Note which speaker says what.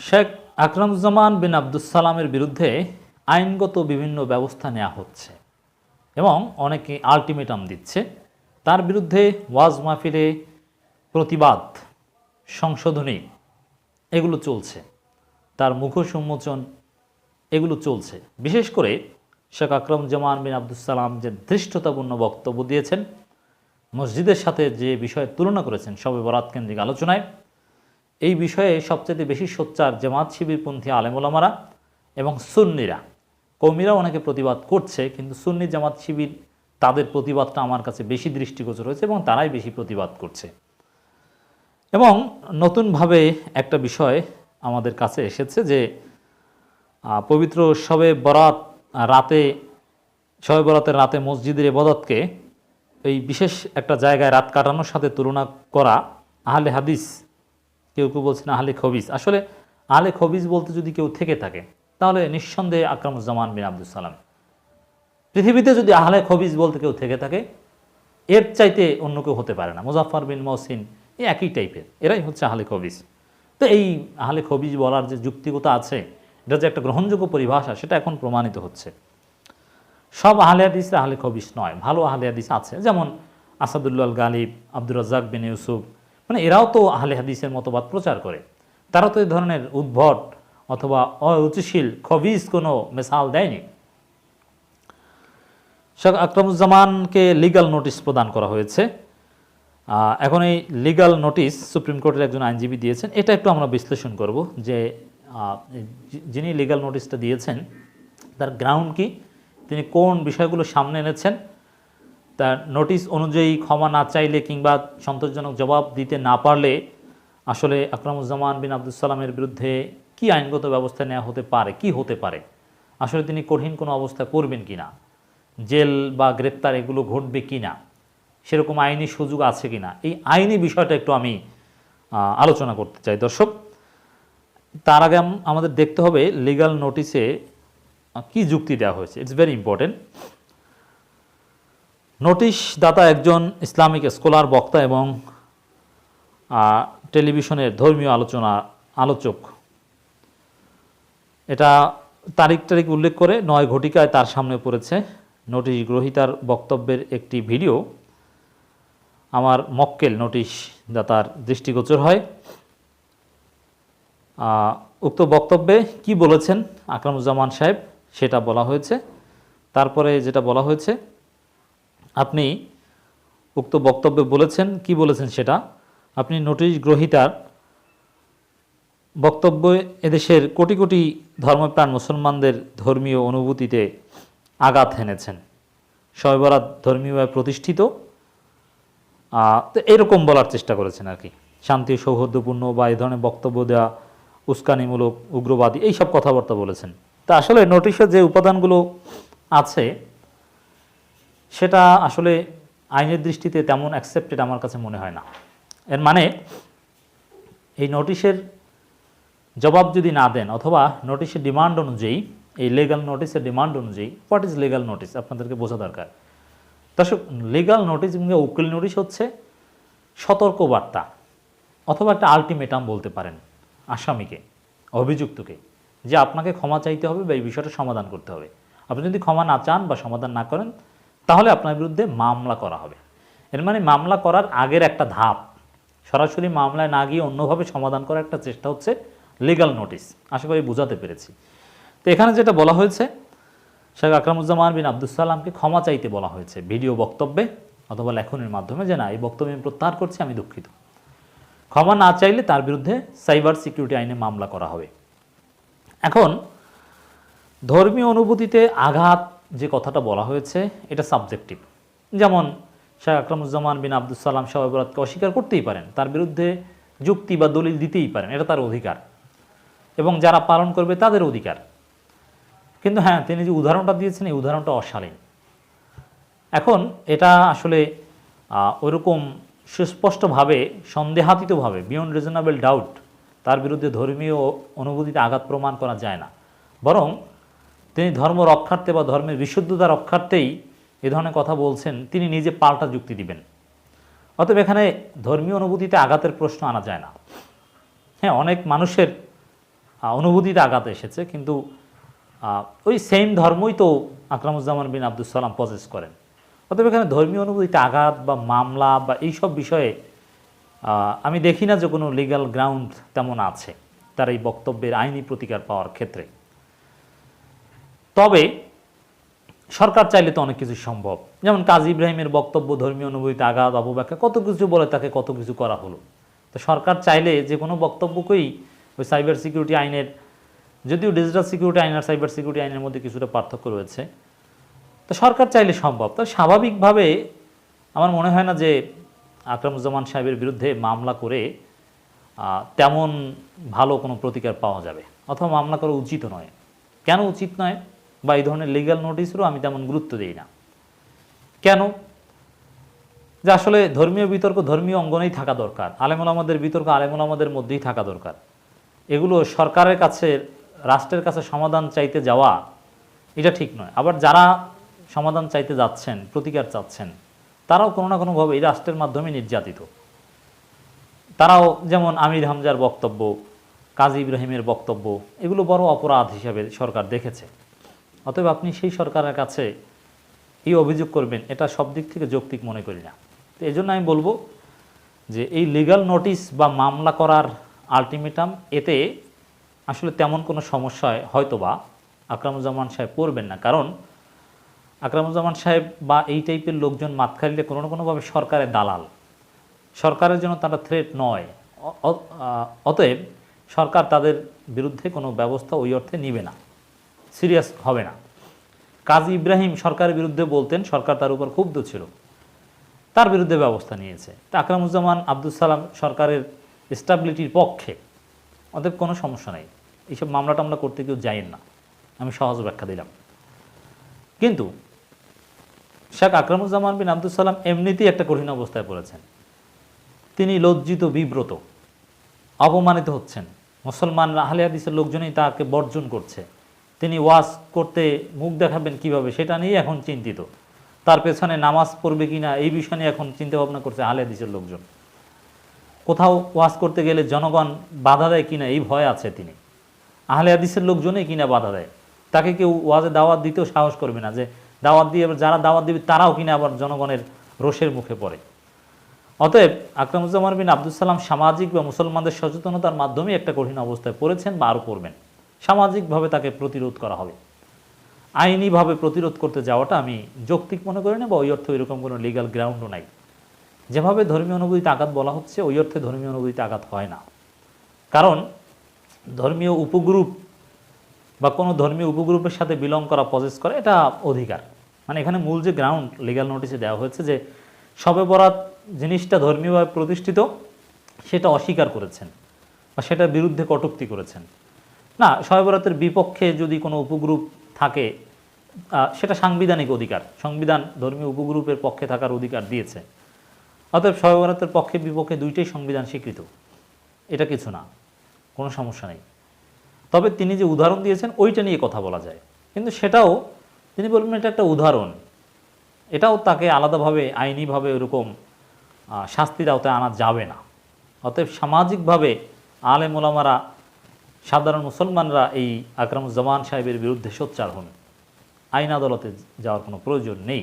Speaker 1: শেখ আকরামুজ্জামান বিন আবদুসালামের বিরুদ্ধে আইনগত বিভিন্ন ব্যবস্থা নেওয়া হচ্ছে এবং অনেকে আলটিমেটাম দিচ্ছে। তার বিরুদ্ধে ওয়াজ মাহফিলে প্রতিবাদ, সংশোধনী, এগুলো চলছে। তার মুখোশ উন্মোচন, এগুলো চলছে। বিশেষ করে শেখ আকরমুজ্জামান বিন আবদুসালাম যে ধৃষ্টতাপূর্ণ বক্তব্য দিয়েছেন, মসজিদের সাথে যে বিষয়ের তুলনা করেছেন সবে বরাত কেন্দ্রিক আলোচনায় এই বিষয়ে সবচেয়ে বেশি সোচ্চার জামাত শিবিরপন্থী আলেমোলামারা এবং সুন্নিরা। কৌমিরা অনেকে প্রতিবাদ করছে, কিন্তু সুন্নি জামাত শিবির তাদের প্রতিবাদটা আমার কাছে বেশি দৃষ্টিগোচর হয়েছে এবং তারাই বেশি প্রতিবাদ করছে। এবং নতুনভাবে একটা বিষয় আমাদের কাছে এসেছে যে পবিত্র শবে বরাত রাতে, শবে বরাতের রাতে মসজিদের এবাদতকে এই বিশেষ একটা জায়গায় রাত কাটানোর সাথে তুলনা করা আহলে হাদিস কেউ কেউ বলছেন আহলে খবিজ আসলে আহলে খবিজ বলতে যদি কেউ থেকে থাকে, তাহলে নিঃসন্দেহে আকরামুজ্জামান বিন আব্দুল সালাম। পৃথিবীতে যদি আহলে খবিজ বলতে কেউ থেকে থাকে, এর চাইতে অন্য কেউ হতে পারে না। মুজাফর বিন মহসিন এই একই টাইপের, এরাই হচ্ছে আহলে খবিজ তো এই আহলে খবিজ বলার যে যুক্তিকতা আছে, এটা যে একটা গ্রহণযোগ্য পরিভাষা, সেটা এখন প্রমাণিত হচ্ছে। সব আহলে হাদিসরা আহলে খবিস নয়, ভালো আহলে হাদিস আছে। যেমন আসাদুল্লাল গালিব, আব্দুর রাজ্জাক বিন ইউসুফ মানে এরাও তো আহলে হাদিসের মতবাদ প্রচার করে। তারা তো এই ধরনের উদ্ভট অথবা অরুচিশীল খবিজ কোনো মেসাল দেয়নি। শেখ আকরামুজ্জামানকে লিগ্যাল নোটিশ প্রদান করা হয়েছে। এখন এই লিগাল নোটিশ সুপ্রিম কোর্টের একজন আইনজীবী দিয়েছেন। এটা একটু আমরা বিশ্লেষণ করব যে যিনি লিগ্যাল নোটিশটা দিয়েছেন, তার গ্রাউন্ড কি? তিনি কোন বিষয়গুলো সামনে এনেছেন? তার নোটিশ অনুযায়ী ক্ষমা না চাইলে কিংবা সন্তোষজনক জবাব দিতে না পারলে আসলে আকরামুজ্জামান বিন আব্দুল সালামের বিরুদ্ধে কি আইনগত ব্যবস্থা নেওয়া হতে পারে, কি হতে পারে? আসলে তিনি কঠিন কোনো অবস্থা করবেন কি না জেল বা গ্রেপ্তার এগুলো ঘটবে কি না সেরকম আইনি সুযোগ আছে কি না এই আইনি বিষয়টা একটু আমি আলোচনা করতে চাই। দর্শক, তার আগে আমাদের দেখতে হবে লিগ্যাল নোটিসে কি যুক্তি দেওয়া হয়েছে? ইটস ভেরি ইম্পর্টেন্ট নোটিশ দাতা একজন ইসলামিক স্কলার, বক্তা এবং টেলিভিশনের ধর্মীয় আলোচনা, আলোচক। এটা তারিখ তারিখ উল্লেখ করে নয় ঘটিকায় তার সামনে পড়েছে নোটিশ গ্রহীতার বক্তব্যের একটি ভিডিও। আমার মক্কেল নোটিশ দাতার দৃষ্টিগোচর হয়। উক্ত বক্তব্যে কি বলেছেন আকরামুজ্জামান সাহেব সেটা বলা হয়েছে। তারপরে যেটা বলা হয়েছে আপনি উক্ত বক্তব্যে বলেছেন, কি বলেছেন সেটা? আপনি নোটিশ গ্রহীতার বক্তব্য এদেশের কোটি কোটি ধর্মপ্রাণ মুসলমানদের ধর্মীয় অনুভূতিতে আঘাত হেনেছেন শয়বরাত ধর্মীয়ভাবে প্রতিষ্ঠিত। তো এরকম বলার চেষ্টা করেছেন আর কি। শান্তি, সৌহার্দ্যপূর্ণ বা এই ধরনের বক্তব্য দেওয়া উস্কানিমূলক, উগ্রবাদী, এইসব কথাবার্তা বলেছেন। তা আসলে নোটিশের যে উপাদানগুলো আছে সেটা আসলে আইনের দৃষ্টিতে তেমন অ্যাকসেপ্টেড আমার কাছে মনে হয় না। এর মানে এই নোটিশের জবাব যদি না দেন অথবা নোটিশের ডিমান্ড অনুযায়ী, এই লিগাল নোটিশের ডিমান্ড অনুযায়ী হোয়াট ইজ লিগাল নোটিস আপনাদেরকে বোঝা দরকার। দর্শক লিগাল নোটিস এবং উকিল নোটিশ হচ্ছে সতর্ক বার্তা অথবা একটা আলটিমেটাম বলতে পারেন আসামিকে, অভিযুক্তকে, যে আপনাকে ক্ষমা চাইতে হবে বা এই বিষয়টা সমাধান করতে হবে। আপনি যদি ক্ষমা না চান বা সমাধান না করেন তাহলে আপনার বিরুদ্ধে মামলা করা হবে। এর মানে মামলা করার আগের একটা ধাপ। সরাসরি মামলায় না গিয়ে অন্যভাবে সমাধান করার একটা চেষ্টা হচ্ছে লিগাল নোটিশ আশা করি বোঝাতে পেরেছি। তো এখানে যেটা বলা হয়েছে, শেখ আকরামুজ্জামান বিন আব্দুল সালামকে ক্ষমা চাইতে বলা হয়েছে ভিডিও বক্তব্যে অথবা লেখনের মাধ্যমে যে না, এই বক্তব্য আমি প্রত্যাহার করছি, আমি দুঃখিত। ক্ষমা না চাইলে তার বিরুদ্ধে সাইবার সিকিউরিটি আইনে মামলা করা হবে। এখন ধর্মীয় অনুভূতিতে আঘাত যে কথাটা বলা হয়েছে, এটা সাবজেক্টিভ যেমন শাহ আকরামুজ্জামান বিন আব্দুল সালাম সবাইবরাতকে অস্বীকার করতেই পারেন, তার বিরুদ্ধে যুক্তি বা দলিল দিতেই পারেন, এটা তার অধিকার। এবং যারা পালন করবে তাদের অধিকার। কিন্তু হ্যাঁ তিনি যে উদাহরণটা দিয়েছেন, এই উদাহরণটা অশালীন। এখন এটা আসলে ওইরকম সুস্পষ্টভাবে, সন্দেহাতীতভাবে বিয়ন্ড রিজনেবল ডাউট তার বিরুদ্ধে ধর্মীয় অনুভূতিতে আঘাত প্রমাণ করা যায় না। বরং তিনি ধর্ম রক্ষার্থে বা ধর্মের বিশুদ্ধতা রক্ষার্থেই এ ধরনের কথা বলছেন, তিনি নিজে পাল্টা যুক্তি দিবেন। অতএব এখানে ধর্মীয় অনুভূতিতে আঘাতের প্রশ্ন আনা যায় না। হ্যাঁ অনেক মানুষের অনুভূতিতে আঘাত এসেছে, কিন্তু ওই সেম ধর্মই তো আকরামুজ্জামান বিন আব্দুল সালাম পজেস করেন। অতএব এখানে ধর্মীয় অনুভূতিতে আঘাত বা মামলা বা এইসব বিষয়ে আমি দেখি না যে কোনো লিগ্যাল গ্রাউন্ড তেমন আছে, তার এই বক্তব্যের আইনি প্রতিকার পাওয়ার ক্ষেত্রে। তবে সরকার চাইলে তো অনেক কিছু সম্ভব। যেমন কাজী ইব্রাহিমের বক্তব্য, ধর্মীয় অনুভূতিতে আঘাত, অপব্যাখ্যা, কত কিছু বলে তাকে কত কিছু করা হলো। তো সরকার চাইলে যে কোনো বক্তব্যকেই ওই সাইবার সিকিউরিটি আইনের, যদিও ডিজিটাল সিকিউরিটি আইন আর সাইবার সিকিউরিটি আইনের মধ্যে কিছুটা পার্থক্য রয়েছে, তো সরকার চাইলে সম্ভব। তো স্বাভাবিকভাবে আমার মনে হয় না যে আকরামুজ্জামান সাহেবের বিরুদ্ধে মামলা করে তেমন ভালো কোনো প্রতিকার পাওয়া যাবে, অথবা মামলা করা উচিত নয়। কেন উচিত নয়? বা এই ধরনের লিগ্যাল নোটিশেরও আমি তেমন গুরুত্ব দিই না। কেন? যে আসলে ধর্মীয় বিতর্ক ধর্মীয় অঙ্গনেই থাকা দরকার। আলেমুল আমাদের বিতর্ক আলেমুল আমাদের মধ্যেই থাকা দরকার। এগুলো সরকারের কাছে, রাষ্ট্রের কাছে সমাধান চাইতে যাওয়া, এটা ঠিক নয়। আবার যারা সমাধান চাইতে যাচ্ছেন, প্রতিকার চাচ্ছেন, তারাও কোনো না কোনোভাবে এই রাষ্ট্রের মাধ্যমে নির্যাতিত। তারাও যেমন আমির হামজার বক্তব্য, কাজী ইব্রাহিমের বক্তব্য, এগুলো বড় অপরাধ হিসাবে সরকার দেখেছে। অতএব আপনি সেই সরকারের কাছে এই অভিযোগ করবেন, এটা সব দিক থেকে যৌক্তিক মনে করি না। তো এই আমি বলব যে এই লিগ্যাল নোটিশ বা মামলা করার আলটিমেটাম এতে আসলে তেমন কোনো সমস্যায় হয়তো বা আকরামুজ্জামান সাহেব পড়বেন না। কারণ আকরামুজ্জামান সাহেব বা এই টাইপের লোকজন মাতখালিলে কোনো না কোনোভাবে সরকারের দালাল। সরকারের জন্য তারা থ্রেট নয়। অতএব সরকার তাদের বিরুদ্ধে কোনো ব্যবস্থা ওই অর্থে নিবে না। সিরিয়াস হবে না। কাজী ইব্রাহিম সরকারের বিরুদ্ধে বলতেন, সরকার তার উপর ক্ষুব্ধ ছিল। তার বিরুদ্ধে ব্যবস্থা নিয়েছে। তা আকরামুজ্জামান আব্দুল সালাম সরকারের স্টাবিলিটির পক্ষে। অতএব কোনো সমস্যা নেই। এইসব মামলা টামলা করতে কেউ যায়েন না। আমি সহজ ব্যাখ্যা দিলাম। কিন্তু শেখ আকরামুজ্জামান বিন আব্দুল সালাম এমনিতেই একটা কঠিন অবস্থায় পড়েছেন। তিনি লজ্জিত, বিব্রত, অপমানিত হচ্ছেন। মুসলমান আহলে হাদিসের লোকজনই তাকে বর্জন করছে। তিনি ওয়াজ করতে মুখ দেখাবেন কীভাবে, সেটা নিয়ে এখন চিন্তিত। তার পেছনে নামাজ পড়বে কিনা, এই বিষয় নিয়ে এখন চিন্তা ভাবনা করছে আহলে হাদিসের লোকজন। কোথাও ওয়াজ করতে গেলে জনগণ বাধা দেয় কিনা, এই ভয় আছে তিনি। আহলে হাদিসের লোকজনই কিনা বাধা দেয়? তাকে কেউ ওয়াজে দাওয়াত দিতেও সাহস করবে না যে দাওয়াত দিয়ে এবার যারা দাওয়াত দিবে, তারাও কিনা আবার জনগণের রোষের মুখে পড়ে। অতএব আকরামুজ্জামান বিন আব্দুল সালাম সামাজিক বা মুসলমানদের সচেতনতার মাধ্যমে একটা কঠিন অবস্থায় পড়েছেন বা আরও পড়বেন। সামাজিকভাবে তাকে প্রতিরোধ করা হবে। আইনিভাবে প্রতিরোধ করতে যাওয়াটা আমি যৌক্তিক মনে করি না বা ওই অর্থে ওইরকম কোনো লিগ্যাল গ্রাউন্ডও নাই। যেভাবে ধর্মীয় অনুভূতিতে আঘাত বলা হচ্ছে, ওই অর্থে ধর্মীয় অনুভূতিতে আঘাত হয় না। কারণ ধর্মীয় উপগ্রুপ বা কোনো ধর্মীয় উপগ্রুপের সাথে বিলং করা পজেস করা, এটা অধিকার। মানে এখানে মূল যে গ্রাউন্ড লিগ্যাল নোটিশে দেওয়া হয়েছে যে সবে বরাত জিনিসটা ধর্মীয়ভাবে প্রতিষ্ঠিত, সেটা অস্বীকার করেছেন বা সেটার বিরুদ্ধে কটূক্তি করেছেন। না শবে বিপক্ষে যদি কোনো উপগ্রুপ থাকে সেটা সাংবিধানিক অধিকার। সংবিধান ধর্মীয় উপগ্রুপের পক্ষে থাকার অধিকার দিয়েছে। অতএব শবে বরাতের পক্ষে বিপক্ষে দুইটাই সংবিধান স্বীকৃত। এটা কিছু না, কোনো সমস্যা নেই। তবে তিনি যে উদাহরণ দিয়েছেন, ওইটা নিয়ে কথা বলা যায়। কিন্তু সেটাও, তিনি বলবেন এটা একটা উদাহরণ। এটাও তাকে আলাদাভাবে, আইনিভাবে ওরকম শাস্তির আওতায় আনা যাবে না। অতএব সামাজিকভাবে আলেম ওলামারা সাধারণ মুসলমানরা এই আকরামুজ্জামান সাহেবের বিরুদ্ধে সোচ্চার হন। আইন আদালতে যাওয়ার কোনো প্রয়োজন নেই।